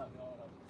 Amin ya Rabbi.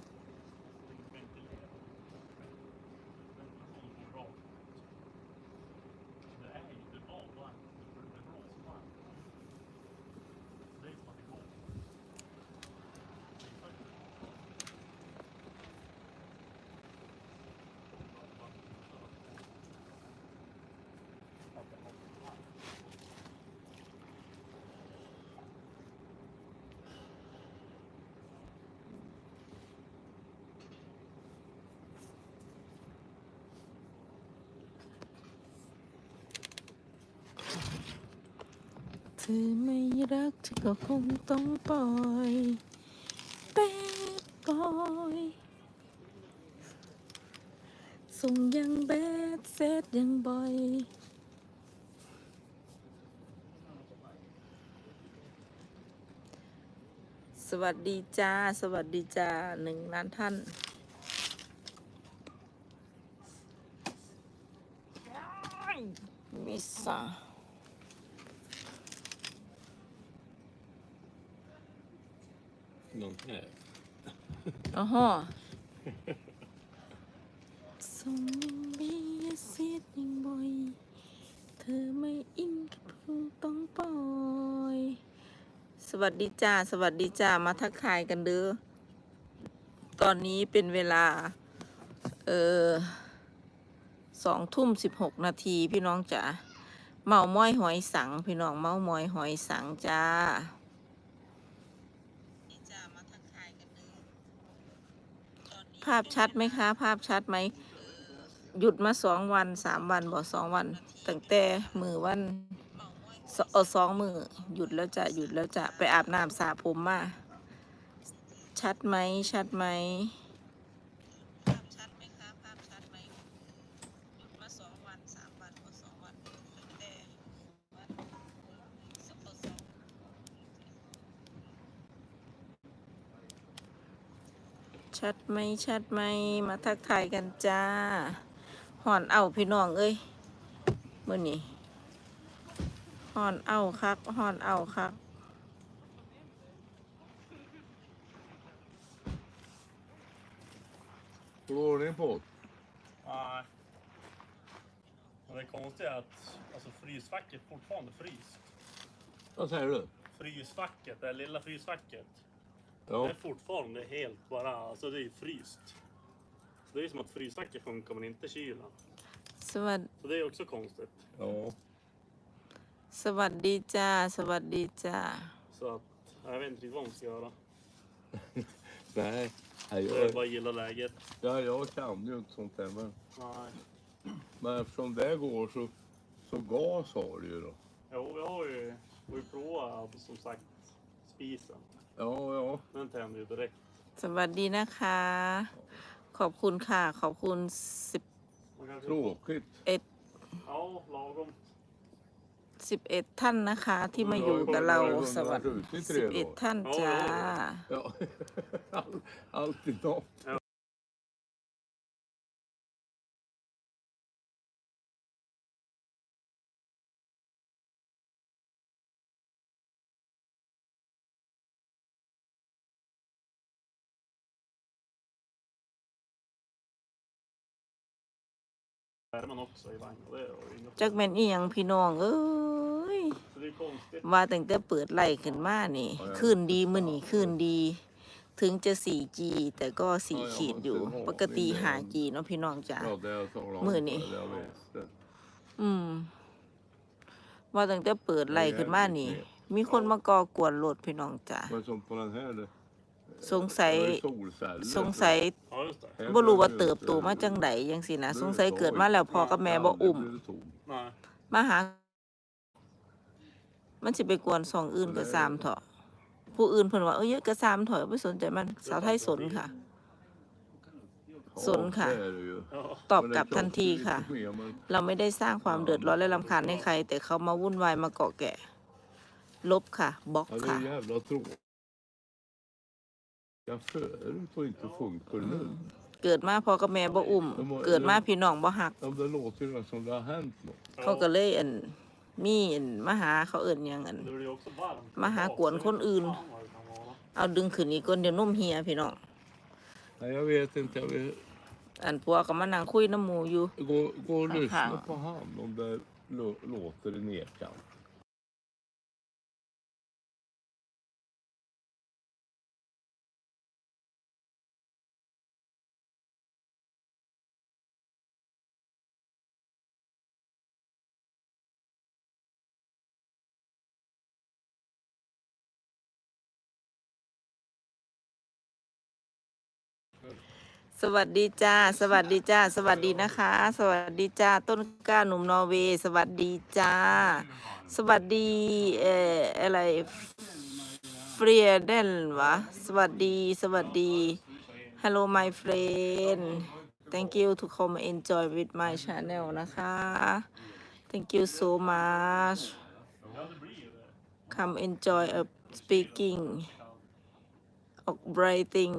เธอไม่รักเธอก็คงต้องปล่อยแป๊บปล่อยส่งยังแบดเซตยังบ่อย สวัสดีจ้า สวัสดีจ้าหนึ่งล้านท่านมิสซา Någon här? อ๋อฮะส่งยังเบียเสียยังบ่อยเธอไม่อินก็คงต้องปล่อย สวัสดีจ้า สวัสดีจ้า มาทักทายกันเด้อ ตอนนี้เป็นเวลา เออสองทุ่มสิบหกนาทีพี่น้องจ๋า เมาม้อยหอยสัง พี่น้องเมาม้อยหอยสังจ้า ภาพชัดไหมคะ ภาพชัดไหม หยุดมาสองวันสามวันบอกสองวัน ตั้งแต่มือวันสเออสองมือหยุดแล้วจะหยุดแล้วจะไปอาบน้ำสระผมมา ชัดไหมชัดไหมภาพชัดไหมคะ ภาพชัดไหม หยุดมาสองวันสามวันบอกสองวันตั้งแต่วันสเออสอง ชัดไหมชัดไหมมาทักทายกันจ้าหอนเอาพี่น้องเอ้ยมื่อนี้หอนเอาคักหอนเอาคัก Får du ordning på det? Nej. Men det konstiga är att alltså, frysfacket är fortfarande fryst. Vad säger du? Frysfacket, det lilla frysfacket. Ja. Det är fortfarande helt bara, alltså det är ju fryst. Så det är som att frysfacket funkar men inte kylen. สวัสด Så det är också konstigt. Ja. สวัสดีจ้า สวัสดีจ้า Så att jag vet inte riktigt vad man ska göra. Nej. Nej, Jag jag, bara gillar läget. ja, jag kan ju inte sånt där. Men, Nej. men eftersom det går så, så gas har du ju då. Jo, vi har ju, vi har ju provat som sagt spisen. Ja, ja. Den tänder ju direkt. สวัสดีนะคะ ขอบคุณค่ะ ขอบคุณสิบ Man kanske- Tråkigt. เอ็ด Ja, lagom. สิบเอ็ดท่านนะคะ ที่มาอยู่กับเราสวัสดีสิบเอ็ดท่านจ้า Ja. All, alltid något. Värmen också i vagnen. Det är ju inget จักแม่นอีหยังพี่น้องเอ้ย Så det är konstigt. ว่าตั้งแต่เปิดไล่ขึ้นมานี่คลื่นดีมื้อนี้คลื่นดี ถึงจะ 4G แต่ก็ 4 ขีดอยู่ ปกติ 5G เนาะพี่น้องจ้ะ Ja, det jag talade om. Muni. Det jag visste. อืม ว่าตั้งแต่เปิดไล่ขึ้นมานี่ มีคนมาก่อกวนรถพี่น้องจ้ะ Men som på den här. Det, สงสัย det är solceller. สงสัย Ja, just det. บ่รู้ว่าเติบโตมาจังไดจังสินะสงสัยเกิดมาแล้วพ่อกับแม่บ่อุ้ม Nej. มาหา มันสิไปกวนสองอื่นก็สามเถาะผู้อื่นเพิ่นว่าเอ้ยเยอะก็สามเถอะไม่สนใจมันสาวไทยสนค่ะ สนค่ะ det är det ju. Ja. ตอบกลับทันทีค่ะ Men det är klart, det är lite mer, เราไม่ได้สร้างความเดือดร้อนและรำคาญให้ใคร แต่เขามาวุ่นวายมาเกาะแกะ ลบค่ะบล็อก men- Ja, det ค่ะ är jävla tråkigt. Ja, förut och inte funkar nu. เกิดมาพ่อกับแม่บ่อุ้ม เกิดมาพี่น้องบ่หัก Ja, det låter ju som det har hänt något. เขาก็เลยอันมีอันมาหาเขาเอิ่นหยังอัน Det blir ju också varmt. Ma ha, Ja, cuộn så det- con ưn. Fan vad det kan vara. เอาดึงขึ้นอีกก้นเดี๋ยวนุ่มเฮียพี่น้อง Nej, jag vet inte. Jag vill อันปัวก็มานั่งคุยน้ำหมูอยู่ gå, gå och Aha. lyssna på han om det lå- låter i nedkant. สวัสดีจ้า สวัสดีจ้า สวัสดีนะคะ สวัสดีจ้า ต้นกล้าหนุ่มนอร์เวย์ สวัสดีจ้า สวัสดีเอ่ออะไรเฟรียเดนวะ สวัสดี สวัสดี Hello my friend Thank you to come enjoy with my channel นะคะ Thank you so much Come enjoy a speaking of writing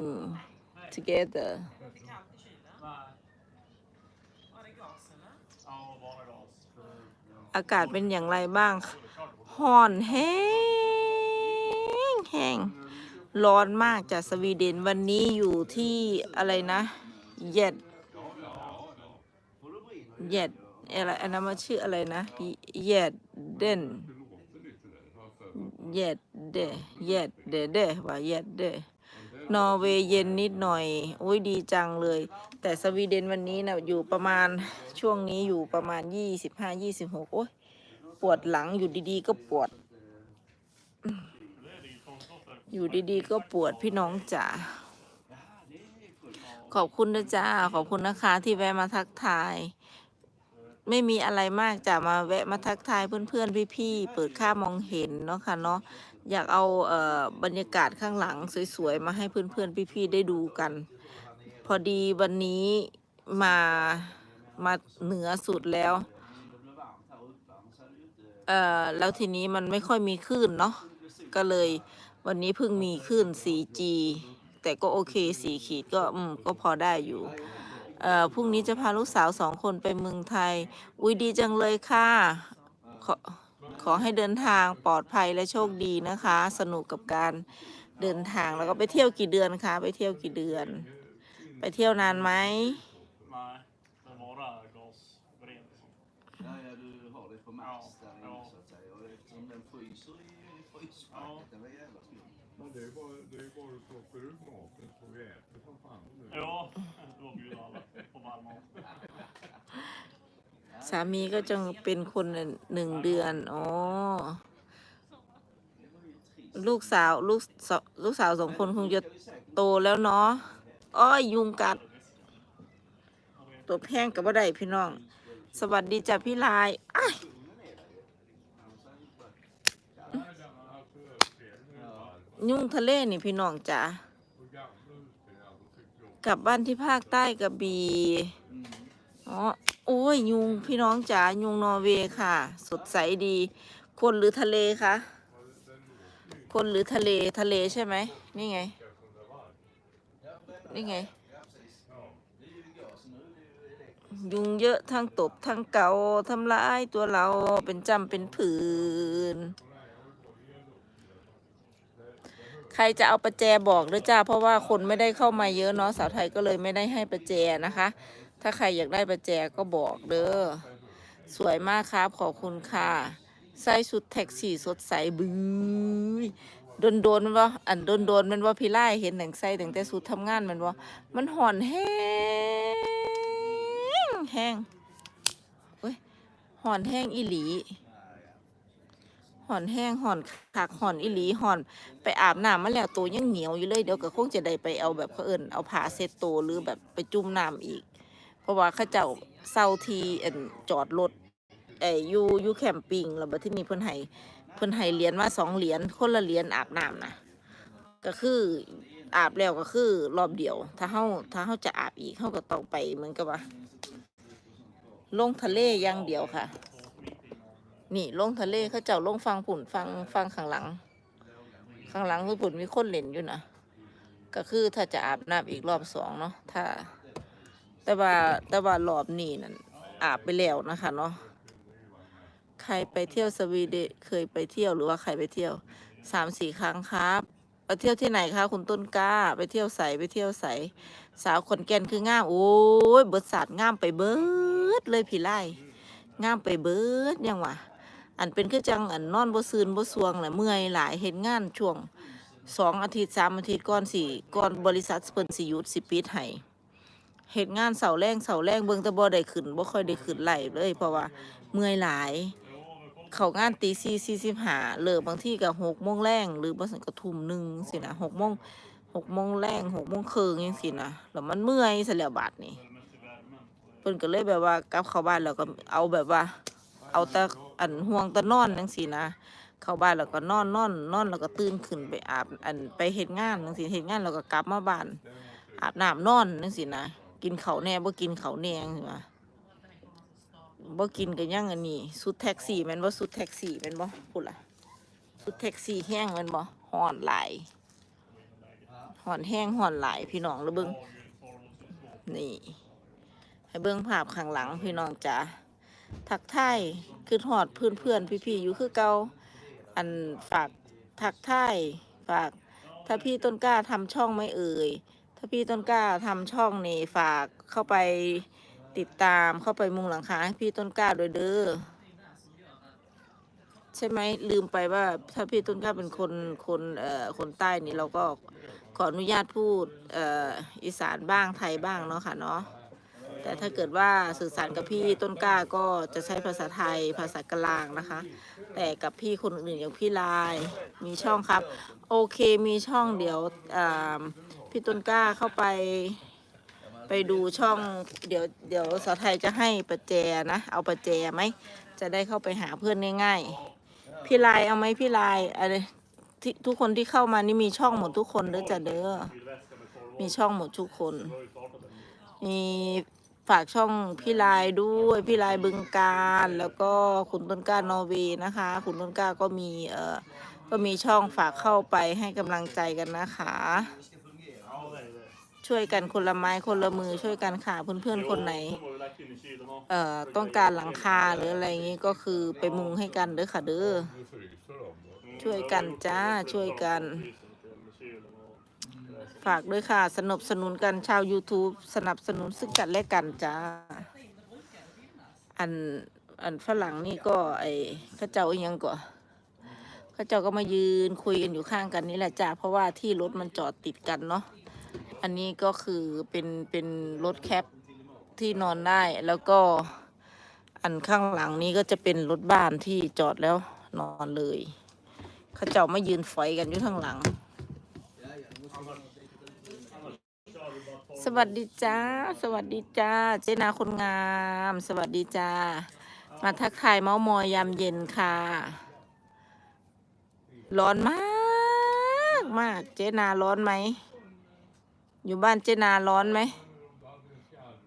together Nej. Ja, bara gas. För- อากาศเป็นอย่างไรบ้างห่อนแห้งแห้งร้อนมากจากสวีเดนวันนี้อยู่ที่อะไรนะเย็ดเย็ดอะไรอันนั้นมันชื่ออะไรนะเย็ดเดนเย็ดเดเย็ดเดเดว่าเย็ดเด นอร์เวย์เย็นนิดหน่อยอุ้ยดีจังเลย แต่สวีเดนวันนี้นะอยู่ประมาณช่วงนี้อยู่ประมาณยี่สิบห้ายี่สิบหกโอ้ยปวดหลังอยู่ดีๆ ก็ปวด อยู่ดีๆ ก็ปวดพี่น้องจ๋าขอบคุณนะจ้าขอบคุณนะคะ ที่แวะมาทักทาย ไม่มีอะไรมากจ้ะมาแวะมาทักทายเพื่อนๆพี่ๆเปิดค่ามองเห็นเนาะค่ะเนาะ อยากเอาเอ่อบรรยากาศข้างหลังสวยๆ มาให้เพื่อนๆ พี่ๆ ได้ดูกัน พอดีวันนี้มามาเหนือสุดแล้ว เอ่อ แล้วทีนี้มันไม่ค่อยมีคลื่นเนาะ ก็เลยวันนี้เพิ่งมีคลื่น 4G แต่ก็โอเคสีขีดก็อืมก็พอได้อยู่เอ่อพรุ่งนี้จะพาลูกสาวสองคนไปเมืองไทย อุ้ยดีจังเลยค่ะ ขอให้เดินทางปลอดภัยและโชคดีนะคะ สนุกกับการเดินทางแล้วก็ไปเที่ยวกี่เดือนคะไปเที่ยวกี่เดือน ไปเที่ยวนานไหม สามีก็จะเป็นคนหนึ่งเดือน อ๋อ ลูกสาวลูกสาวลูกสาวสองคนคงจะโตแล้วเนาะ อ้อยยุงกัด ตัวแพงกับว่าได้พี่น้อง สวัสดีจ้ะพี่ลายยยุงทะเลนี่พี่น้องจ๋ากลับบ้านที่ภาคใต้กระบี่อ๋อ โอ้ยยุงพี่น้องจ๋ายุงนอร์เวย์ค่ะ สดใสดี คนหรือทะเลคะคนหรือทะเลทะเลใช่ไหมนี่ไง นี่ไง ยุงเยอะทั้งตบทั้งเกาทำร้ายตัวเราเป็นจำเป็นผืน ใครจะเอาประแจบอกด้วยจ้า เพราะว่าคนไม่ได้เข้ามาเยอะเนาะสาวไทยก็เลยไม่ได้ให้ประแจนะคะ ถ้าใครอยากได้ประแจก็บอกเด้อ สวยมากครับ ขอบคุณค่ะ ใส่ชุดแท็กซี่สดใสบื้อโดนโดนมันว่าอันโดนโดนมันว่าพี่ไล่เห็นหนังใส่ตั้งแต่สุดทำงานมันว่ามันห่อนแห้งแห้งเว้ยห่อนแห้งอีหลีห่อนแห้งห่อนคักห่อนอีหลีห่อน ไปอาบน้ำมาแล้วตัวยังเหนียวอยู่เลยเดี๋ยวก็คงจะได้ไปเอาแบบเขาเอินเอาผ้าเซ็ตตัวหรือแบบไปจุ่มน้ำอีก ราะว่าเขาเจ้าเศร้าทีอจอดรถเอ้ยูยูแคมปิ้งแล้วบัดที่นี่เพิ่นให้เพิ่นให้เหรียญมาสองเหรียญคนละเหรียญอาบน้ำนะก็คืออาบแล้วก็คือรอบเดียว ถ้าเฮาถ้าเฮาจะอาบอีกเฮาก็ต้องไปเหมือนกับว่า ลงทะเลอย่างเดียวค่ะ นี่ลงทะเลเขาเจ้าลงฟังผุ่นฟังฟังข้างหลัง ข้างหลังคือผุ่นมีคนเล่นอยู่นะก็คือถ้าจะอาบน้ำอีกรอบสองเนาะถ้า แต่ว่าแต่ว่ารอบนี้นั่นอาบไปแล้วนะคะเนาะใครไปเที่ยวสวีเดนเคยไปเที่ยวหรือว่าใครไปเที่ยวสามสี่ครั้งครับไปเที่ยวที่ไหนคะคุณต้นกล้า ไปเที่ยวใสไปเที่ยวใส สาวขอนแก่นคืองามโอ้ยเบิดศาสตร์งามไปเบิดเลยพี่ไล่งามไปเบิดยังวะอันเป็นคือจังอันนอนบ่ซืนบ่สวงแหละเมื่อยหลายเห็นงานช่วงสองอาทิตย์สามอาทิตย์ก่อนสิก่อนบริษัทเพิ่นสิยุดสิปิดให้ เฮ็ดงานเสาแรงเสาแรงเบิ่งแต่บ่ได้ขึ้นบ่ค่อยได้ขึ้นไหลเลย เพราะว่าเมื่อยหลาย เขางานตีสี่สี่สิบห้าเลิกบางที่ก็หกโมงแรงหรือบางสันก็ทุ่มหนึ่งสินะหกโมงหกโมงแรงหกโมงครึ่งยังสินะแล้วมันเมื่อยเสียแล้วบาดนี่เพิ่นก็เลยแบบว่ากลับเข้าบ้านแล้วก็เอาแบบว่า เอาแต่อันห่วงแตะนอนจังสินะเข้าบ้านแล้วก็นอนนอนนอนแล้วก็ตื่นขึ้นไปอาบอันไปเฮ็ดงานจังสิเฮ็ดงานแล้วก็กลับมาบ้านอาบน้ำนอนจังสินะ กินเขาแน่บ่กินเขาแนงซี่นะบ่กินกันยังอันนี้สุดแท็กซี่แม่นบ่สุดแท็กซี่แม่นบ่พูดล่ะสุดแท็กซี่แห้งแม่นบ่ฮ้อนหลายฮ้อนแห้งฮ้อนหลายพี่น้องแล้วเบิงนี่ ให้เบิ่งภาพข้างหลังพี่น้องจ๋าทักทายคือฮอดเพื่อนเพื่อนพี่ๆอยู่คือเก่าอันฝากทักทายฝาก ถ้าพี่ต้นกล้าทำช่องไม่เอ่ย ถ้าพี่ต้นกล้าทำช่องนี่ฝากเข้าไปติดตามเข้าไปมุงหลังคาให้พี่ต้นกล้าโดยเด้อใช่ไหมลืมไปว่า ถ้าพี่ต้นกล้าเป็นคนคนเอ่อคนใต้นี่เราก็ขออนุญาตพูดเอ่ออีสานบ้างไทยบ้างเนาะค่ะเนาะแต่ถ้าเกิดว่าสื่อสารกับพี่ต้นกล้าก็จะใช้ภาษาไทยภาษากลางนะคะ แต่กับพี่คนอื่นอย่างพี่ลายมีช่องครับ โอเคมีช่องเดี๋ยวอ่า พี่ต้นกล้าเข้าไป ไปดูช่อง เดี๋ยวเดี๋ยวสาวไทยจะให้ประแจนะ เอาประแจไหม จะได้เข้าไปหาเพื่อนง่ายๆ พี่ลายเอาไหมพี่ลายอะไรที่ทุกคนที่เข้ามานี่มีช่องหมดทุกคนเด้อจ้ะเด้อ มีช่องหมดทุกคน มีฝากช่องพี่ลายด้วยพี่ลายบึงการแล้วก็คุณต้นกล้านอร์เวย์นะคะ คุณต้นกล้าก็มีเอ่อก็มีช่องฝากเข้าไปให้กำลังใจกันนะคะ ช่วยกันคนละไม้คนละมือช่วยกันค่ะเพื่อนๆคนไหน เอ่อต้องการหลังคาหรืออะไรอย่างงี้ก็คือไปมุงให้กันเด้อค่ะเด้อช่วยกันจ้าช่วยกัน ฝากด้วยค่ะสนับสนุนกันชาว YouTube สนับสนุนซึ่งกันและกันจ้า อันอันฝรั่งนี่ก็ ไอ้ข้าเจ้าอยังก่อเข้าเจ้าก็มายืนคุยกันอยู่ข้างกันนี่แหละจ้าเพราะว่าที่รถมันจอดติดกันเนาะ อันนี้ก็คือเป็นเป็นรถแคปที่นอนได้แล้วก็อันข้างหลังนี้ก็จะเป็นรถบ้านที่จอดแล้วนอนเลยเขาเจ้าไมายืนฝอยกันอยู่ข้างหลัง สวัสดีจ้า สวัสดีจ้า เจนาคนงาม สวัสดีจ้า มาทักทายเมามอยยามเย็นค่ะ ร้อนมากมาก เจนาร้อนไหม อยู่บ้านเจนาร้อนไหม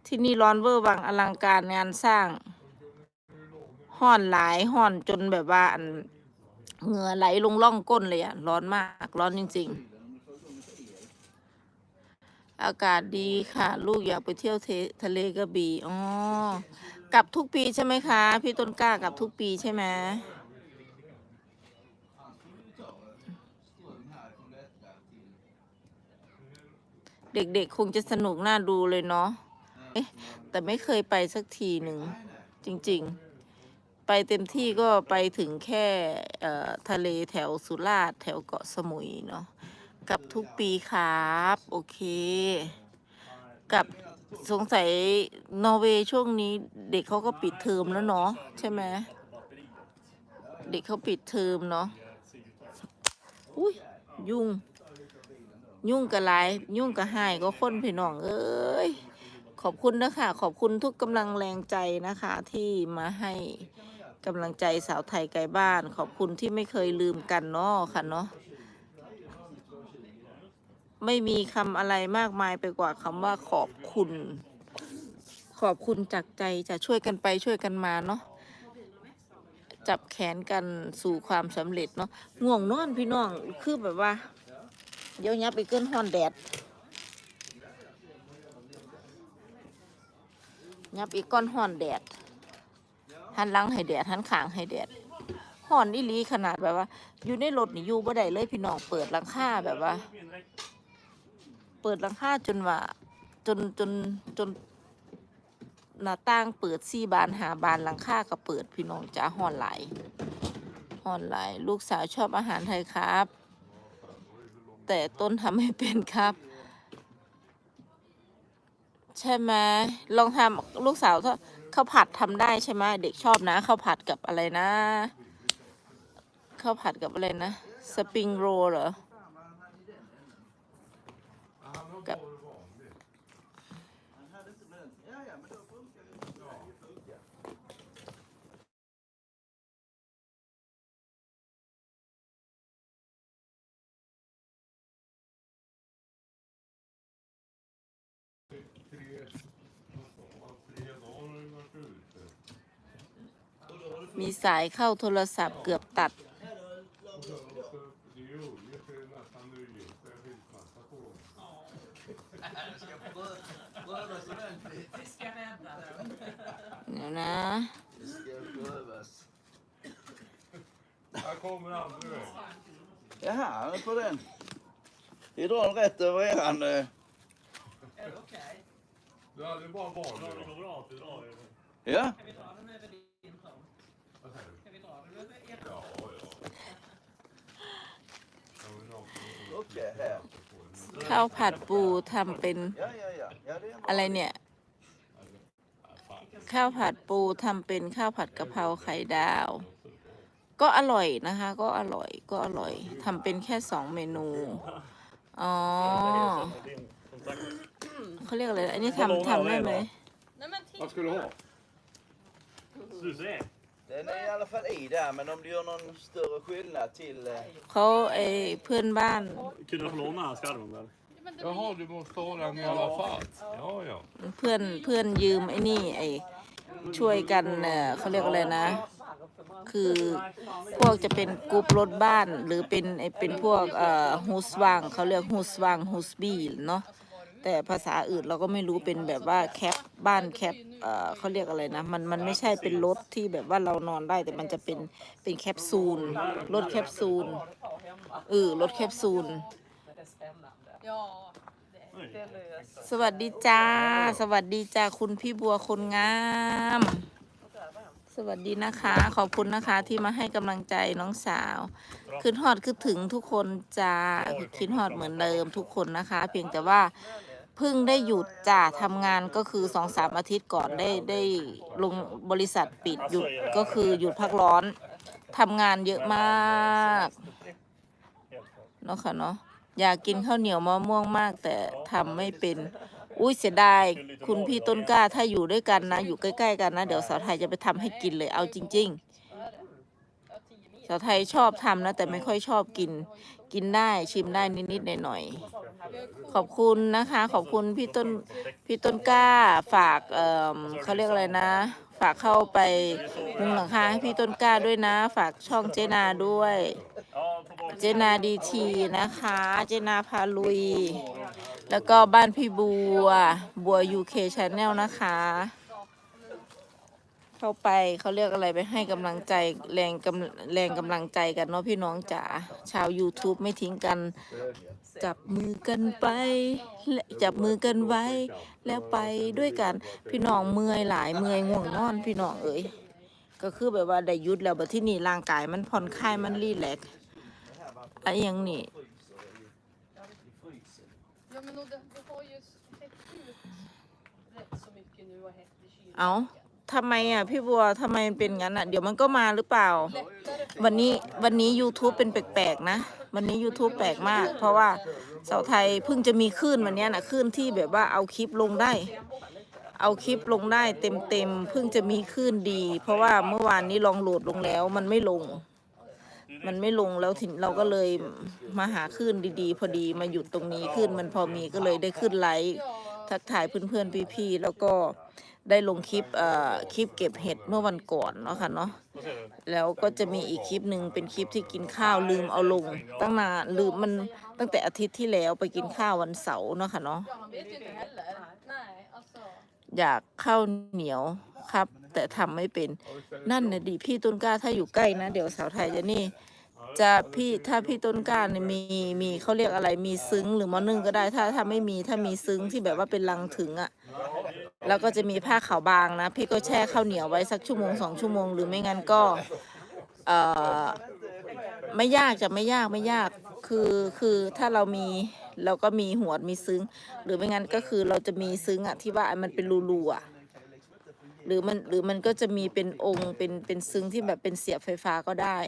ที่นี่ร้อนเวอร์วังอลังการงานสร้างห่อนหลายห่อนจนแบบว่าเหงื่อไหลลงร่องก้นเลยอะร้อนมากร้อนจริง ๆ อากาศดีค่ะ ลูกอยากไปเที่ยวเททะเลกระบี่อ๋อกลับทุกปีใช่ไหมคะ พี่ต้นกล้ากลับทุกปีใช่ไหม เด็กๆ คงจะสนุกน่าดูเลยเนาะเอ๊ะแต่ไม่เคยไปสักทีหนึ่ง จริงๆ ไปเต็มที่ก็ไปถึงแค่เอ่อทะเลแถวสุราษฎร์แถวเกาะสมุยเนาะกลับทุกปีครับ โอเคกลับสงสัยนอร์เวย์ช่วงนี้เด็กเขาก็ปิดเทอมแล้วเนาะใช่ไหมเด็กเขาปิดเทอมเนาะอุ้ยยุ่ง ยุ่งกับหลาย ยุ่งกับหายก็คนพี่น้องเอ้ยขอบคุณนะคะขอบคุณทุกกำลังแรงใจนะคะ ที่มาให้กำลังใจสาวไทยไกลบ้าน ขอบคุณที่ไม่เคยลืมกันเนาะค่ะเนาะไม่มีคำอะไรมากมายไปกว่าคำว่าขอบคุณ ขอบคุณจากใจจะช่วยกันไปช่วยกันมาเนาะจับแขนกันสู่ความสำเร็จเนาะง่วงนอนพี่น้องคือแบบว่า เดี๋ยวยับไปเกินฮอนแดดยับอีกก้อนห่อนแดด หันลังให้แดด หันขางให้แดดห่อนอีลีขนาดแบบว่า อยู่ในรถนี่อยู่บ่ได้เลยพี่น้องเปิดหลังคาแบบว่า เปิดหลังคาจนว่า จนจนจนหน้าต่างเปิดสี่บานหาบานหลังคาก็เปิดพี่น้องจ้าห่อนไหลห่อนไหลลูกสาวชอบอาหารไทยครับ แต่ต้นทำไม่เป็นครับ ใช่ไหมลองทำลูกสาวถ้าข้าวผัดทำได้ใช่ไหมเด็กชอบนะข้าวผัดกับอะไรนะข้าวผัดกับอะไรนะ สปริงโรลเหรอกับ Han hade inte lönt. Ja, ja, men då funkar det. Då är det funkar. มีสายเข้าโทรศัพท์เกือบตัด Röras ordentligt. Det ska rädda den. เดี๋ยวนะ Det ska rövas. Här kommer André. Jaha, han är på den. Vi drar den rätt över eran... eh, Är det okej? Du hade bara Ja, vanlig det då. går bra att vi drar det. Ja, Ska vi dra den över din tomt? Vad säger du? Ska vi dra den över er Ja, ข้าวผัดปูทำเป็นอะไรเนี่ย ข้าวผัดปูทำเป็นข้าวผัดกะเพราไข่ดาว ก็อร่อยนะคะ ก็อร่อยก็อร่อยทำเป็นแค่สองเมนู อ๋อเขาเรียกอะไร อันนี้ทำทำได้ไหม Vad ska du ha? du ser. Den är i alla fall i där, men om det gör någon större skillnad till... eh, เขาไอเพื่อนบ้าน Kunde jag få låna skarven där? Jaha, du måste ha den i alla fall. Ja, ja. เพื่อนเพื่อนยืมไอ้นี่ไอช่วยกันเอ่อเขาเรียกอะไรนะ คือพวกจะเป็นกรุ๊ปรถบ้าน หรือเป็นไอเป็นพวกเอ่อฮูสวังเขาเรียกฮูสวังฮูสบีเนาะ แต่ภาษาอื่นเราก็ไม่รู้เป็นแบบว่าแคปบ้านแคปเอ่อเขาเรียกอะไรนะ มันมันไม่ใช่เป็นรถที่แบบว่าเรานอนได้แต่มันจะเป็นเป็นแคปซูลรถแคปซูลเออรถแคปซูล Men det det löser สวัสดีจ้า สวัสดีจ้าคุณพี่บัวคนงาม สวัสดีนะคะ ขอบคุณนะคะที่มาให้กำลังใจน้องสาวคืนฮอดคือถึงทุกคนจ้าคิดฮอดเหมือนเดิมทุกคนนะคะ เพียงแต่ว่า เพิ่งได้หยุดจ้าทำงานก็คือสองสามอาทิตย์ก่อนได้ได้ลงบริษัทปิดหยุดก็คือหยุดพักร้อนทำงานเยอะมากเนาะค่ะเนาะอยากกินข้าวเหนียวมะม่วงมาก แต่ทำไม่เป็น อุ้ยเสียดายคุณพี่ต้นกล้าถ้าอยู่ด้วยกันนะ อยู่ใกล้ ๆ กันนะ เดี๋ยวสาวไทยจะไปทำให้กินเลยเอาจริง ๆ สาวไทยชอบทำนะ แต่ไม่ค่อยชอบกิน กินได้ชิมได้นิดๆหน่อยๆขอบคุณนะคะ ขอบคุณพี่ต้นพี่ต้นกล้าฝากเอ่อเขาเรียกอะไรนะ ฝากเข้าไปมุงหลังคาให้พี่ต้นกล้าด้วยนะ ฝากช่องเจนาด้วย Ja, på bak. เจนาดีทีนะคะ เจนาพาลุย แล้วก็บ้านพี่บัว บัวยูเคชแนลนะคะ เข้าไปเขาเรียกอะไรไปให้กำลังใจแรงกำแรงกำลังใจกันเนาะพี่น้องจ๋าชาว YouTube ไม่ทิ้งกัน จับมือกันไปและจับมือกันไว้ แล้วไปด้วยกันพี่น้องเมื่อยหลายเมื่อยง่วงนอนพี่น้องเอ๋ยก็คือแบบว่าได้หยุดแล้วบัดที่นี่ร่างกายมันผ่อนคลายมันรีแลกซ์อะอยังนี่ Ja, men och det, det har ju täckt ut rätt så mycket nu och hett i kylen. เอา ทำไมอะพี่บัวทำไมมันเป็นงั้นอะ เดี๋ยวมันก็มาหรือเปล่า วันนี้วันนี้ YouTube เป็นแปลกๆนะ วันนี้ YouTube แปลกมาก เพราะว่าเสาไทยเพิ่งจะมีคลื่นวันเนี้ยนะคลื่นที่แบบว่าเอาคลิปลงได้ เอาคลิปลงได้เต็มๆเพิ่งจะมีคลื่นดี เพราะว่าเมื่อวานนี้ลองโหลดลงแล้ว มันไม่ลง มันไม่ลงแล้วถึงเราก็เลยมาหาคลื่นดีๆ พอดีมาหยุดตรงนี้คลื่นมันพอมีก็เลยได้ขึ้นไลฟ์ทักทายเพื่อนๆพี่ๆแล้วก็ ได้ลงคลิปเอ่อคลิปเก็บเห็ดเมื่อวันก่อนเนาะค่ะเนาะแล้วก็จะมีอีกคลิปหนึ่งเป็นคลิปที่กินข้าวลืมเอาลง ตั้งนานลืมมันตั้งแต่อาทิตย์ที่แล้วไปกินข้าววันเสาร์เนาะค่ะเนาะอยากข้าวเหนียวครับ แต่ทำไม่เป็นนั่นนะดิพี่ต้นกล้าถ้าอยู่ใกล้นะเดี๋ยวสาวไทยจะนี่จะพี่ถ้าพี่ต้นกล้าเนี่ยมีมีเขาเรียกอะไรมีซึ้งหรือมอนึ่งก็ได้ถ้าถ้าไม่มีถ้ามีซึ้งที่แบบว่าเป็นลังถึงอะ่ะ แล้วก็จะมีผ้าขาวบางนะ พี่ก็แช่ข้าวเหนียวไว้สักชั่วโมงสองชั่วโมง หรือไม่งั้นก็เอ่อไม่ยากจะไม่ยากไม่ยากคือคือถ้าเรามีเราก็มีหัวดมีซึ้ง หรือไม่งั้นก็คือเราจะมีซึ้งอะที่ว่ามันเป็นรูๆอะหรือมันหรือมันก็จะมีเป็นองค์เป็นเป็นซึ้งที่แบบเป็นเสียบไฟฟ้าก็ได้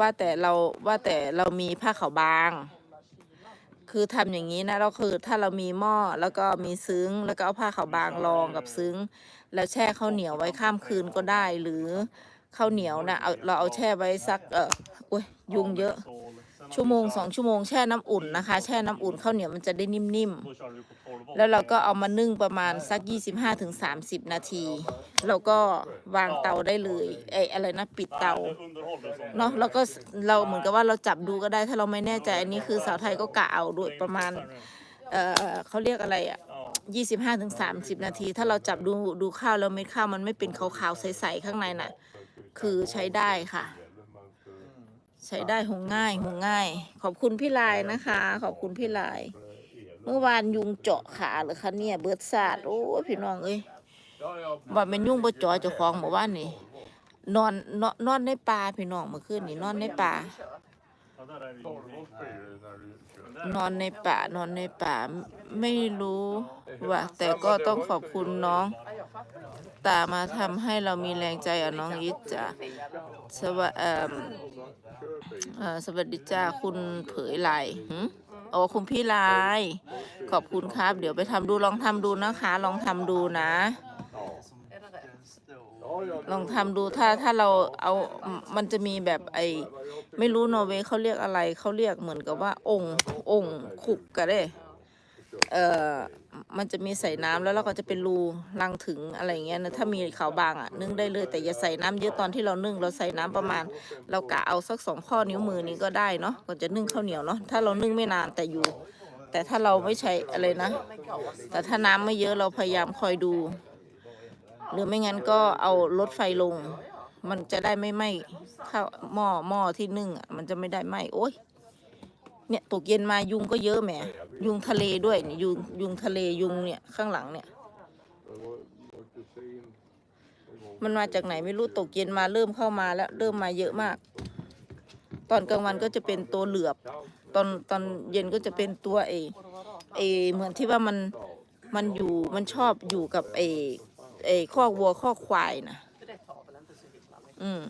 ว่าแต่เราว่าแต่เรามีผ้าขาวบาง คือทำอย่างนี้นะเราคือถ้าเรามีหม้อแล้วก็มีซึ้ง แล้วก็เอาผ้าขาวบางรองกับซึ้ง แล้วแช่ข้าวเหนียวไว้ข้ามคืนก็ได้หรือข้าวเหนียวนะเอาเราเอาแช่ไว้สักเอออุ้ยยุงเยอะ ชั่วโมงสองชั่วโมงแช่น้ำอุ่นนะคะ แช่น้ำอุ่นข้าวเหนียวมันจะได้นิ่มๆ แล้วเราก็เอามานึ่งประมาณสัก 25-30 นาทีแล้วก็วางเตาได้เลยไอ้อะไรนะปิดเตาเนาะแล้วก็เราเหมือนกับว่าเราจับดูก็ได้ถ้าเราไม่แน่ใจอันนี้คือสาวไทยก็กะเอาด้วยประมาณเออเขาเรียกอะไรอะยี่สิบห้าถึงสามสิบนาที ถ้าเราจับดูดูข้าวแล้วเม็ดข้าวมันไม่เป็นขาวๆใสๆข้างในน่ะ คือใช้ได้ค่ะ ใช้ได้หงง่ายหงง่าย ขอบคุณพี่ลายนะคะ ขอบคุณพี่ลาย เมื่อวานยุงเจาะขาเหรือคะเนี่ยเบิดศาสตร์โอ้ยพี่น้องเอ้ยว่าเป็นยุงบ่เจาะเจ้าของบอกว่านนี่นอนนอนนอนในป่าพี่น้องเมื่อคืนนี่นอนในป่านอนในป่านอนในป่าไม่รู้ว่าแต่ก็ต้องขอบคุณน้อง ตามาทำให้เรามีแรงใจอะน้องอิทจ้ะสวัสสวัสดีจ้าคุณเผยไหลหโอ้คุณพี่ลายขอบคุณครับ เดี๋ยวไปทำดูลองทำดูนะคะ ลองทำดูนะ ลองทำดูถ้าถ้าเราเอามันจะมีแบบไอไม่รู้นอร์เวย์เขาเรียกอะไรเขาเรียกเหมือนกับว่า องค์องค์ขุกก็ได้ เอ่อมันจะมีใส่น้ำแล้วเราก็จะเป็นรูรังถึงอะไรเงี้ยนะถ้ามีขาวบางอะนึ่งได้เลย แต่อย่าใส่น้ำเยอะตอนที่เรานึ่งเราใส่น้ำประมาณ เรากะเอาสักสองข้อนิ้วมือนี้ก็ได้เนาะก็จะนึ่งข้าวเหนียวเนาะถ้าเรานึ่งไม่นานแต่อยู่ แต่ถ้าเราไม่ใช้อะไรนะ แต่ถ้าน้ำไม่เยอะเราพยายามคอยดู หรือไม่งั้นก็เอาลดไฟลง มันจะได้ไม่ไหม้ข้าวหม้อหม้อที่นึ่งอะมันจะไม่ได้ไหม้โอ๊ย เนี่ยตกเย็นมายุงก็เยอะแหมยุงทะเลด้วยนี่ยุงยุงทะเลยุงเนี่ยข้างหลังเนี่ย มันมาจากไหนไม่รู้ตกเย็นมาเริ่มเข้ามาแล้ว เริ่มมาเยอะมาก ตอนกลางวันก็จะเป็นตัวเหลือบ ตอนตอนเย็นก็จะเป็นตัวเอเอเหมือนที่ว่ามันมันอยู่มันชอบอยู่กับเอเอข้อกวัวข้อกควายนะ För det tar väl inte så himla mycket. อืม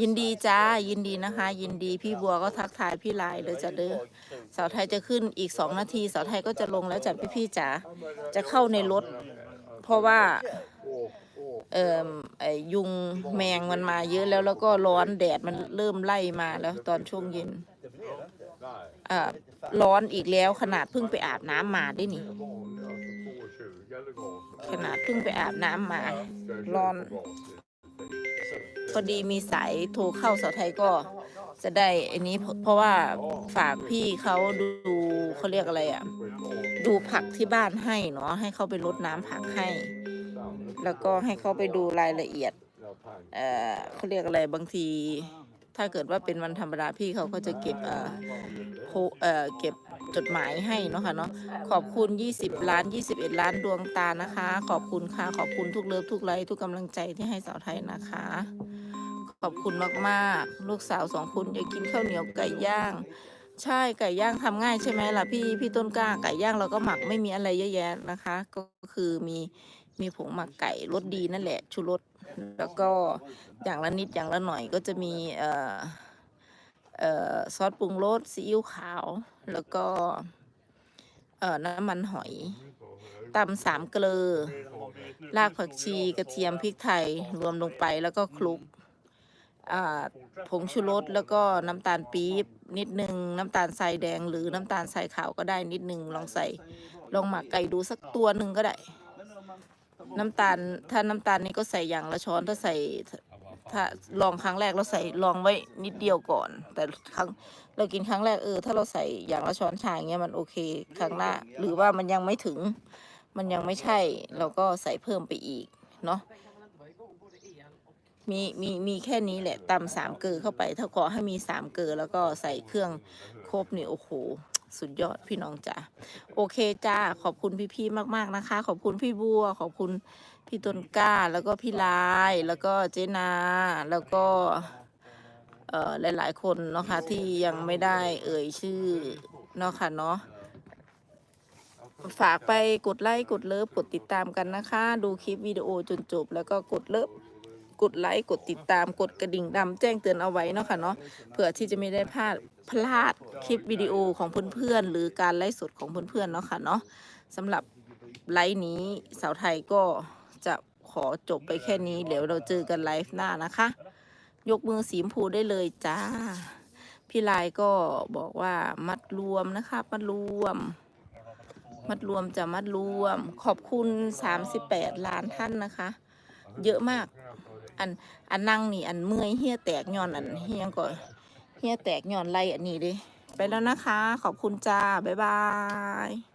ยินดีจ้า ยินดีนะคะ ยินดีพี่บัวก็ทักทายพี่ลายเลยจะเด้อสาวไทยจะขึ้นอีกสองนาทีสาวไทยก็จะลงแล้วจ้ะพี่พี่จ๋าจะเข้าในรถ เพราะว่าเอ่อไอยุงแมงมันมาเยอะแล้วแล้วก็ร้อนแดดมันเริ่มไล่มาแล้วตอนช่วงเย็นอ่าร้อนอีกแล้วขนาดเพิ่งไปอาบน้ำมาได้นี่ขนาดเพิ่งไปอาบน้ำมาร้อน พอดีมีสายโทรเข้าสาวไทยก็จะได้อันนี้เพราะว่าฝากพี่เขาดูเขาเรียกอะไรอะ่ะ ดูผักที่บ้านให้เนาะให้เขาไปรดน้ำผักให้ แล้วก็ให้เขาไปดูรายละเอียดเอ่อเขาเรียกอะไรบางที ถ้าเกิดว่าเป็นวันธรรมดาพี่เขาก็จะเก็บเอ่อโพเอ่อเก็บจดหมายให้เนาะค่ะเนาะขอบคุณ 20 ล้าน 21 ล้านดวงตานะคะ ขอบคุณค่ะ ขอบคุณทุกเลิฟทุกไลค์ทุกกำลังใจที่ให้สาวไทยนะคะ ขอบคุณมากๆ ลูกสาวสองคนอยากกินข้าวเหนียวไก่ย่าง ใช่ไก่ย่างทำง่ายใช่ไหมล่ะพี่พี่ต้นกล้าไก่ย่างเราก็หมักไม่มีอะไรเยอะแยะนะคะ ก็คือมีมีผงหมักไก่รสดีนั่นแหละชูรสแล้วก็อย่างละนิดอย่างละหน่อยก็จะมีเอ่อเอ่อซอสปรุงรสซีอิ๊วขาว แล้วก็เอ่อน้ำมันหอยตำสามเกลือรากผักชีกระเทียมพริกไทยรวมลงไปแล้วก็คลุก ผงชูรสแล้วก็น้ำตาลปี๊บนิดนึง น้ำตาลทรายแดงหรือน้ำตาลทรายขาวก็ได้นิดนึงลองใส่ลองหมักไก่ดูสักตัวหนึ่งก็ได้ น้ำตาลถ้าน้ำตาลนี่ก็ใส่อย่างละช้อนถ้าใส่ถ้าลองครั้งแรกเราใส่ลองไว้นิดเดียวก่อน แต่ครั้งเรากินครั้งแรกเออ ถ้าเราใส่อย่างละช้อนชาอย่างเงี้ยมันโอเคครั้งหน้าหรือว่ามันยังไม่ถึง มันยังไม่ใช่ เราก็ใส่เพิ่มไปอีกเนาะ มีมีมีแค่นี้แหละตำสามเกลือเข้าไป ถ้าขอให้มีสามเกลือแล้วก็ใส่เครื่องครบนี่โอ้โหสุดยอดพี่น้องจ้าโอเคจ้าขอบคุณพี่ๆมาก ๆนะคะ ขอบคุณพี่บัว ขอบคุณพี่ต้นกล้าแล้วก็พี่ลายแล้วก็เจนาแล้วก็เอ่อหลาย ๆ คนเนาะค่ะที่ยังไม่ได้เอ่ยชื่อเนาะค่ะเนาะฝากไปกดไลค์กดเลิฟกดติดตามกันนะคะ ดูคลิปวิดีโอจนจบแล้วก็กดเลิฟ กดไลค์กดติดตามกดกระดิ่งดำแจ้งเตือนเอาไว้เนาะค่ะเนาะเผื่อที่จะไม่ได้พลาดพลาดคลิปวิดีโอของเพื่อนๆหรือการไลฟ์สดของเพื่อนๆเนาะค่ะเนาะสำหรับไลฟ์นี้สาวไทยก็จะขอจบไปแค่นี้เดี๋ยวเราเจอกันไลฟ์หน้านะคะ ยกมือสีชมพูได้เลยจ้า พี่ลายก็บอกว่ามัดรวมนะคะ มัดรวม มัดรวมจะมัดรวม ขอบคุณ 38 ล้านท่านนะคะ เยอะมาก อันอันนั่งนี่อันเมื่อยเฮียแตกย้อนอันเฮียงก่อนเฮียแตกย้อนไรอันนี้ดิไปแล้วนะคะ ขอบคุณจ้า บ๊ายบาย